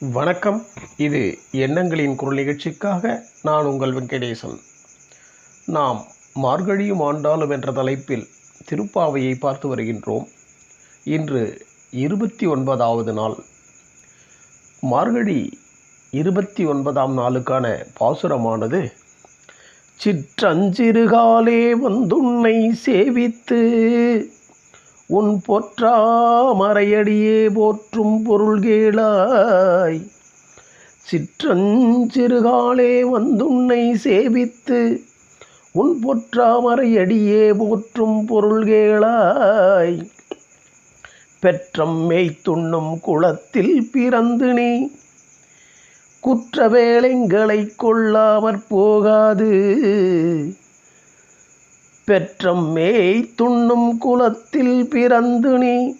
வணக்கம். இது எண்ணங்களின் குரல் நிகழ்ச்சிக்காக நான் உங்கள் வெங்கடேசன். நாம் மார்கழியும் ஆண்டாலும் என்ற தலைப்பில் திருப்பாவையை பார்த்து வருகின்றோம். இன்று இருபத்தி ஒன்பதாவது நாள். மார்கழி இருபத்தி ஒன்பதாம் நாளுக்கான பாசுரமானது சிற்றஞ்சிறுகாலே வந்துன்னை சேவித்து உன் பொற்றாமரையடியே போற்றும் பொருள் கேளாய் சிற்றஞ்சிறுகாலே வந்துன்னை சேவித்து உன் பொற்றாமறையடியே போற்றும் பொருள் கேளாய் பெற்றம் மேய்த்துண்ணும் குளத்தில் பிறந்து நீ குற்றவேளைங்களை கொள்ளாமற் போகாது. பெற்றம் மேய் துண்ணும் குலத்தில் பிறந்து நீ.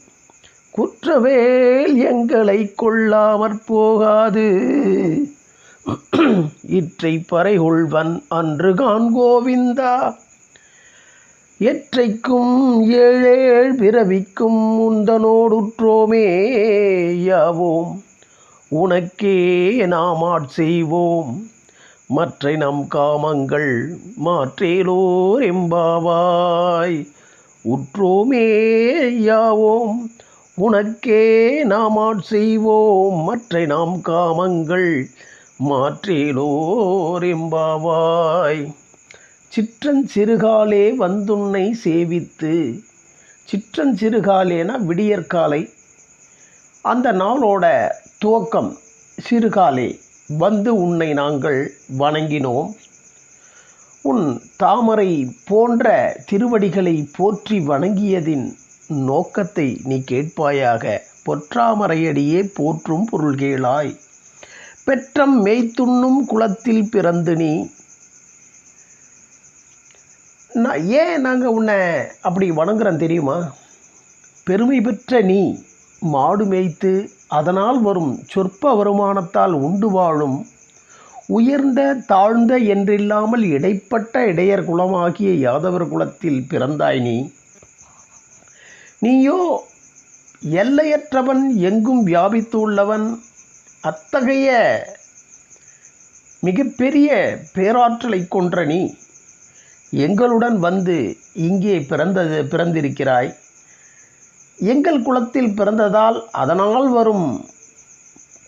குற்றவேல் எங்களை கொள்ளாமற் போகாது. இற்றை பறைகொள்வன் அன்று கான் கோவிந்தா. எற்றைக்கும் ஏழேழ் பிறவிக்கும் உந்தனோடுற்றோமே யாவோம். உனக்கே நாம் ஆட்செய்வோம். மற்றை நம் காமங்கள் மாற்றேலோர் எம்பாவாய். உற்றோமே யாவோம் உனக்கே நாம் ஆட்செய்வோம் மற்றை நாம் காமங்கள் மாற்றேலோர் எம்பாவாய். சிற்றன் சிறுகாலே வந்துன்னை சேவித்து சிற்றன் சிறுகாலேனா விடியற்காலை. அந்த நாளோட துவக்கம் சிறுகாலே. வந்து உன்னை நாங்கள் வணங்கினோம். உன் தாமரை போன்ற திருவடிகளை போற்றி வணங்கியதின் நோக்கத்தை நீ கேட்பாயாக. பொற்றாமரையடியே போற்றும் பொருள்கேளாய் பெற்றம் மேய்த்துண்ணும் குளத்தில் பிறந்து நீ. நான் ஏன் நாங்கள் உன்னை அப்படி வணங்குறோம் தெரியுமா? பெருமை பெற்ற நீ மாடு மேய்த்து அதனால் வரும் சொற்ப வருமானத்தால் உண்டு வாழும் உயர்ந்த தாழ்ந்த என்றில்லாமல் இடைப்பட்ட இடையர் குலமாகிய யாதவர் குலத்தில் பிறந்தாய் நீ. நீயோ எல்லையற்றவன் எங்கும் வியாபித்து உள்ளவன் அத்தகைய மிகப்பெரிய பேராற்றலை கொன்ற நீ எங்களுடன் வந்து இங்கே பிறந்தது பிறந்திருக்கிறாய். எங்கள் குலத்தில் பிறந்ததால் அதனால் வரும்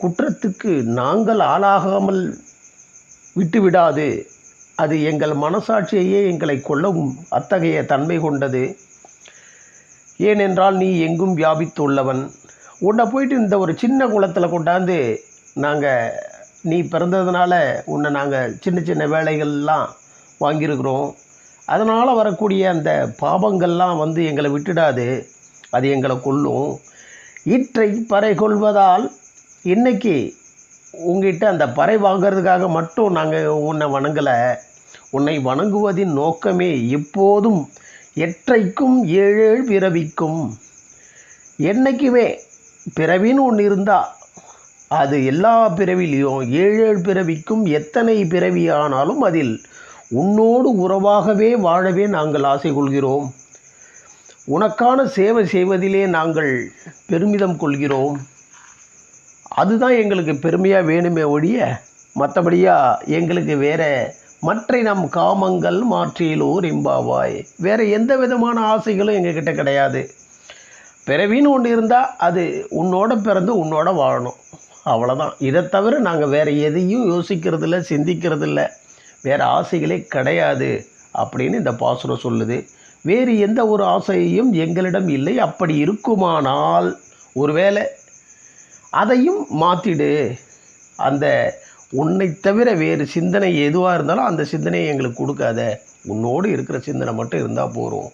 குற்றத்துக்கு நாங்கள் ஆளாகாமல் விட்டுவிடாது. அது எங்கள் மனசாட்சியையே எங்களை கொள்ளவும் அத்தகைய தன்மை கொண்டது. ஏனென்றால் நீ எங்கும் வியாபித்துள்ளவன். உன்னை போயிட்டு இந்த ஒரு சின்ன குளத்தில் கொண்டாந்து நாங்கள் நீ பிறந்ததுனால உன்னை நாங்கள் சின்ன சின்ன வேலைகள்லாம் வாங்கியிருக்கிறோம். அதனால் வரக்கூடிய அந்த பாபங்கள்லாம் வந்து எங்களை விட்டுடாது. அது எங்களை கொள்ளும் ஈற்றை பறை கொள்வதால் இன்னைக்கு உங்ககிட்ட அந்த பறை வாங்கிறதுக்காக மட்டும் நாங்கள் உன்னை வணங்கலை. உன்னை வணங்குவதின் நோக்கமே எப்போதும் எற்றைக்கும் ஏழேழ் பிறவிக்கும். என்றைக்குமே பிறவின்னு ஒன்று இருந்தால் அது எல்லா பிறவிலையும் ஏழேழு பிறவிக்கும் எத்தனை பிறவி ஆனாலும் அதில் உன்னோடு உறவாகவே வாழவே நாங்கள் ஆசை கொள்கிறோம் உனக்கான சேவை செய்வதிலே நாங்கள் பெருமிதம் கொள்கிறோம். அதுதான் எங்களுக்கு பெருமையாக வேணுமே ஒழிய மற்றபடியாக எங்களுக்கு வேற மற்ற நம் காமங்கள் மாற்றியலோர் இம்பாவாய். வேறு எந்த விதமான ஆசைகளும் எங்ககிட்ட கிடையாது. பிறவின்னு ஒன்று இருந்தால் அது உன்னோட பிறந்து உன்னோட வாழணும். அவ்வளோதான் இதை தவிர நாங்கள் வேறு எதையும் யோசிக்கிறதில்ல சிந்திக்கிறதில்ல. வேறு ஆசைகளே கிடையாது அப்படின்னு இந்த பாசுரம் சொல்லுது. வேறு எந்த ஒரு ஆசையும் எங்களிடம் இல்லை. அப்படி இருக்குமானால் ஒருவேளை அதையும் மாற்றிடு அந்த உன்னை தவிர வேறு சிந்தனை எதுவாக இருந்தாலும் அந்த சிந்தனையை எங்களுக்கு கொடுக்காத. உன்னோடு இருக்கிற சிந்தனை மட்டும் இருந்தால் போகிறோம்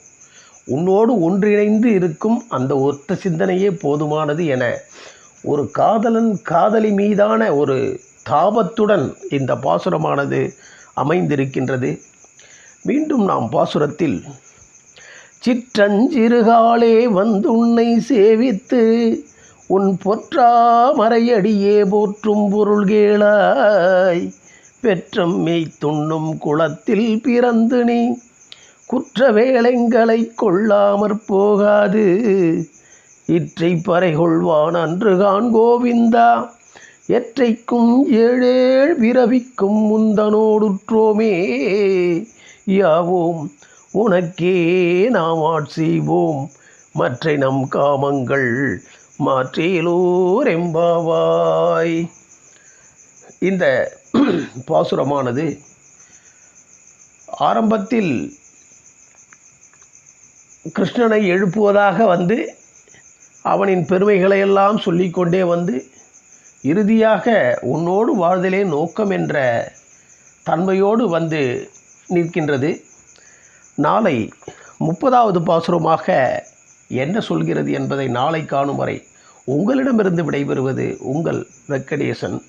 உன்னோடு ஒன்றிணைந்து இருக்கும் அந்த ஒத்த சிந்தனையே போதுமானது என ஒரு காதலன் காதலி மீதான ஒரு தாபத்துடன் இந்த பாசுரமானது அமைந்திருக்கின்றது. மீண்டும் நாம் பாசுரத்தில் சிற்றஞ்சிறுகாலே வந்து உன்னை சேவித்து உன் பொற்றாமரையடியே போற்றும் பொருள் கேளாய். பெற்றம் மெய்த்துண்ணும் குளத்தில் பிறந்து நீ குற்ற வேளைங்களை கொள்ளாமற் போகாது. இற்றை பறைகொள்வான் அன்று அன்றுகான் கோவிந்தா. எற்றைக்கும் ஏழேழ் பிறவிக்கும் முந்தனோடுற்றோமே. யாவோம் உனக்கே நாம் ஆட்சிவோம் மற்ற நம் காமங்கள் மாற்றேலோர் எம்பாவாய் இந்த பாசுரமானது ஆரம்பத்தில் கிருஷ்ணனை எழுப்புவதாக வந்து அவனின் பெருமைகளையெல்லாம் சொல்லிக்கொண்டே வந்து இறுதியாக உன்னோடு வாழ்தலே நோக்கம் என்ற தன்மையோடு வந்து நிற்கின்றது. நாளை முப்பதாவது பாசுரமாக என்ன சொல்கிறது என்பதை நாளை காணும் வரை உங்களிடமிருந்து விடைபெறுவது உங்கள் வெங்கடேசன்.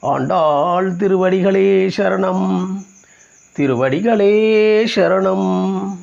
ஆண்டாள் திருவடிகளே சரணம் திருவடிகளே சரணம்.